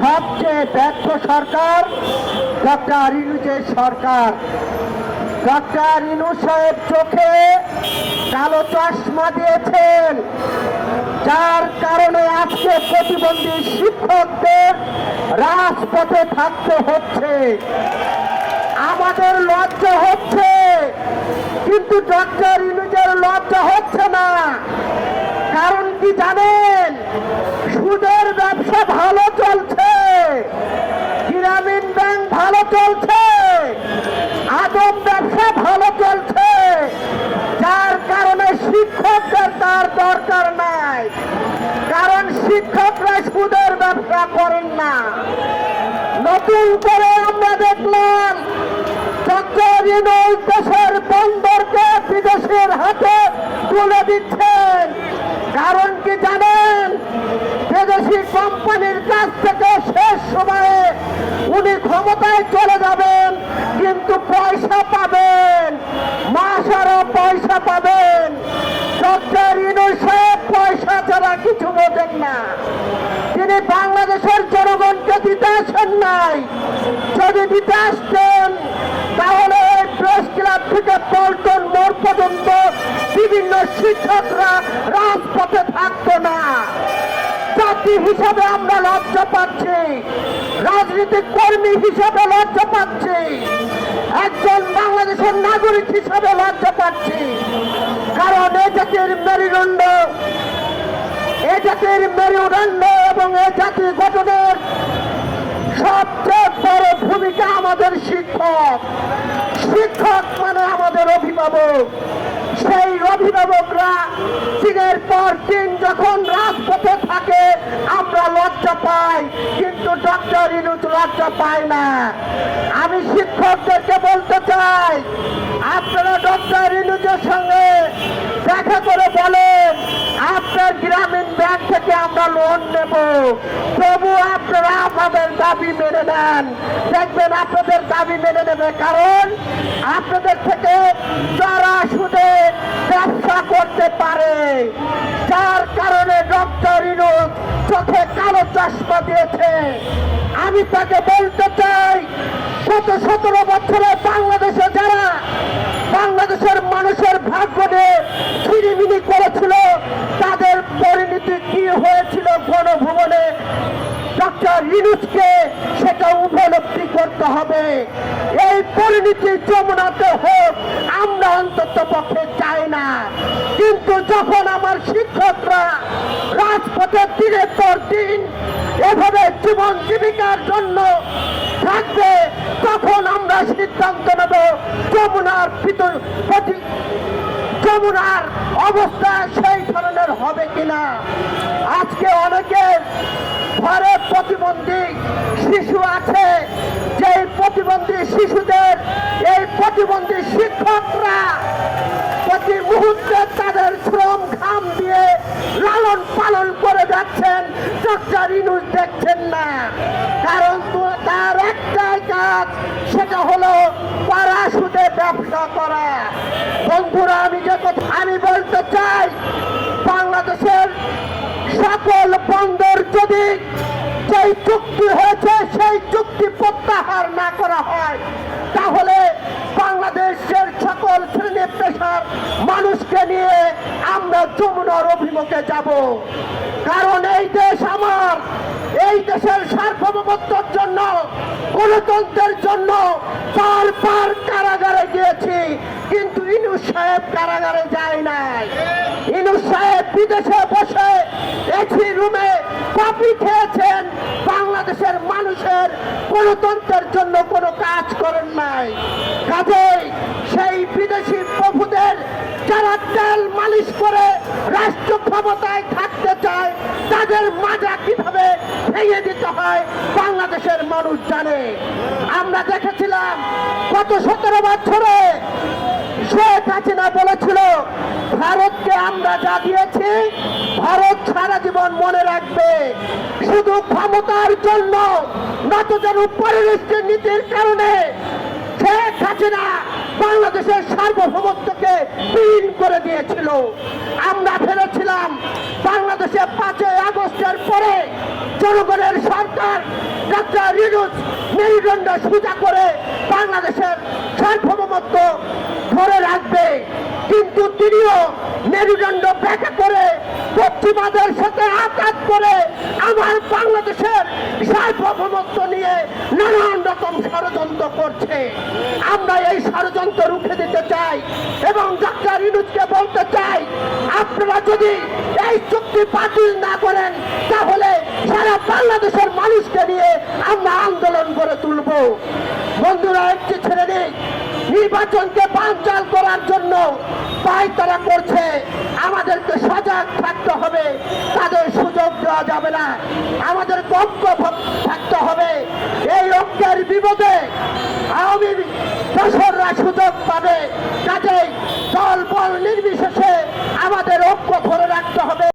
সবচেয়ে ব্যর্থ সরকার ডক্টর ইনুজের সরকার। ডক্টর ইনু সাহেব চোখে কালো চশমা দিয়েছেন। যার কারণে আজকে প্রতিবন্ধী শিক্ষকদের রাজপথে থাকতে হচ্ছে। আমাদের লজ্জা হচ্ছে, কিন্তু ডক্টর ইনুজের লজ্জা হচ্ছে না। কারণ কি জানেন? সুদের ব্যবসা ভালো চলছে। গ্রামীণ ব্যাংক ভালো চলছে। আদম ব্যবসা ভালো চলছে। যার কারণে শিক্ষকদের তার দরকার নাই। কারণ শিক্ষকরা সুদের ব্যবসা করেন না। নতুন করে আমরা দেখলাম দেশের বন্দরকে বিদেশের হাতে তুলে দিচ্ছেন। কারণ কি জানেন, বিদেশি কোম্পানির কাছ থেকে সময়ে উনি ক্ষমতায় চলে যাবেন, কিন্তু পয়সা পাবেন। মাসারও পয়সা পাবেন। ডক্টর ইনুস সাহেব পয়সা ছাড়া কিছু বোঝেন না। তিনি বাংলাদেশের জনগণকে দিতে আসেন নাই। যদি দিতে আসতেন, তাহলে প্রেস ক্লাব থেকে পল্টন মোড় পর্যন্ত বিভিন্ন শিক্ষকরা রাজপথে থাকতো না। জাতি হিসাবে আমরা লজ্জা পাচ্ছি। রাজনৈতিক কর্মী হিসাবে লজ্জা পাচ্ছি। একজন বাংলাদেশের নাগরিক হিসাবে লজ্জা পাচ্ছি। কারণ এ জাতির মেরুদণ্ড, এ জাতির মেরুদণ্ড এবং এ জাতির গঠনের সবচেয়ে বড় ভূমিকা আমাদের শিক্ষক। শিক্ষক মানে আমাদের অভিভাবক সেই অভিভাবকরা দিনের পর দিন যখন রাজপথে থাকে, আমরা লজ্জা পাই, কিন্তু ডক্টর ইনুজ লজ্জা পায় না। আমি শিক্ষকদেরকে বলতে চাই, আপনারা ডক্টর ইনুজের সঙ্গে দেখা করে বলেন, আপনার গ্রামীণ ব্যাংক থেকে আমরা লোন নেব। তবু আপনারা আমাদের দাবি মেনে নেন। দেখবেন আপনাদের দাবি মেনে নেবে, কারণ আপনাদের থেকে যারা সুদে ব্যবসা করতে পারে চোখে কালো চশমা দিয়েছে। আমি তাকে বলতে চাই, শত সতেরো বছরে বাংলাদেশে যারা বাংলাদেশের মানুষের ভাগ্য নিয়ে ছিনিমিনি করেছিল, তাদের পরিণতি কি হয়েছিল গণভবনে ডক্টর ইনুসকে সেটা উপলব্ধি করতে হবে। এই পরিণতি যমুনাতে হোক, আমরা অন্তত পক্ষে চাই না। কিন্তু যখন আমার শিক্ষকরা রাজপথে দিনের পর দিন এভাবে জীবন জীবিকার জন্য থাকবে, তখন আমরা সিদ্ধান্ত নেব যমুনার ভিতর যমুনার অবস্থা সেই ধরনের হবে কিনা। আজকে অনেকের ঘরে প্রতিবন্ধী শিশু আছে যে প্রতিবন্ধী শিশুদের এই প্রতিবন্ধী শিক্ষকরা প্রতি মুহূর্তে ডক্টর ইনুস দেখছেন না। কারণ তার একটাই কাজ, সেটা হলো পাড়াশুটে ব্যবসা করা। বন্ধুরা, আমি যে কথা আমি বলতে চাই, বাংলাদেশের সকল বন্দর যদি যেই চুক্তি হয়েছে, সেই চুক্তি প্রত্যাহার না করা হয়, তাহলে বাংলাদেশের সকল শ্রেণি পেশার মানুষকে নিয়ে আমরা যমুনার অভিমুখে যাব। কারণ এই দেশ আমার, এই দেশের সার্বভৌমত্বের জন্য, গণতন্ত্রের জন্য পার পার কারাগারে গিয়েছি। কিন্তু ইনুস সাহেব কারাগারে যায় নাই। ইনু সাহেব বিদেশে বসে এসি রুমে কফি খেয়েছেন। বাংলাদেশের মানুষের গণতন্ত্রের জন্য কোনো কাজ করেন নাই। কাজেই সেই বিদেশি প্রভুদের যারা তেল করে রাষ্ট্র ক্ষমতায় থাকতে চায়, তাদের মাজা কীভাবে ভেঙে দিতে হয়, বাংলাদেশের মানুষ জানে। আমরা দেখেছিলাম, গত সতেরো বছরে শেখ হাসিনা বলেছিল, ভারতকে আমরা যা দিয়েছি, ভারত সারা জীবন মনে রাখবে। শুধু ক্ষমতার জন্য, নতজন পরিবেশের নীতির কারণে শেখ হাসিনা বাংলাদেশের সার্বভৌমত্বকে বিলীন করে দিয়েছিল। আমরা ভেবেছিলাম বাংলাদেশে পাঁচই আগস্টের পরে জনগণের সরকার মেরুদণ্ড সোজা করে বাংলাদেশের সার্বভৌমত্ব ধরে রাখবে। কিন্তু তিনিও মেরুদণ্ড ব্যাখ্যা করে পশ্চিমাদের সাথে আঘাত করে আমার বাংলাদেশের সার্বভৌমত্ব নিয়ে নানান রকম ষড়যন্ত্র করছে। আমরা এই ষড়যন্ত্র রুখে দিতে চাই এবং ডাক্তার ইনুজকে বলতে চাই, আপনারা যদি এই চুক্তি বাতিল না করেন তাহলে সারা বাংলাদেশের মানুষকে নিয়ে আমরা আন্দোলন করে তুলব বন্ধুরা একটি ছেড়ে দিক নির্বাচনকে বানচাল করার জন্য পাই তারা করছে। আমাদেরকে সজাগ থাকতে হবে। তাদের সুযোগ দেওয়া যাবে না। আমাদের ঐক্য থাকতে হবে। এই ঐক্যের বিপদে আওয়ামী দশররা সুযোগ পাবে। কাজেই দল বল নির্বিশেষে আমাদের ঐক্য ধরে রাখতে হবে।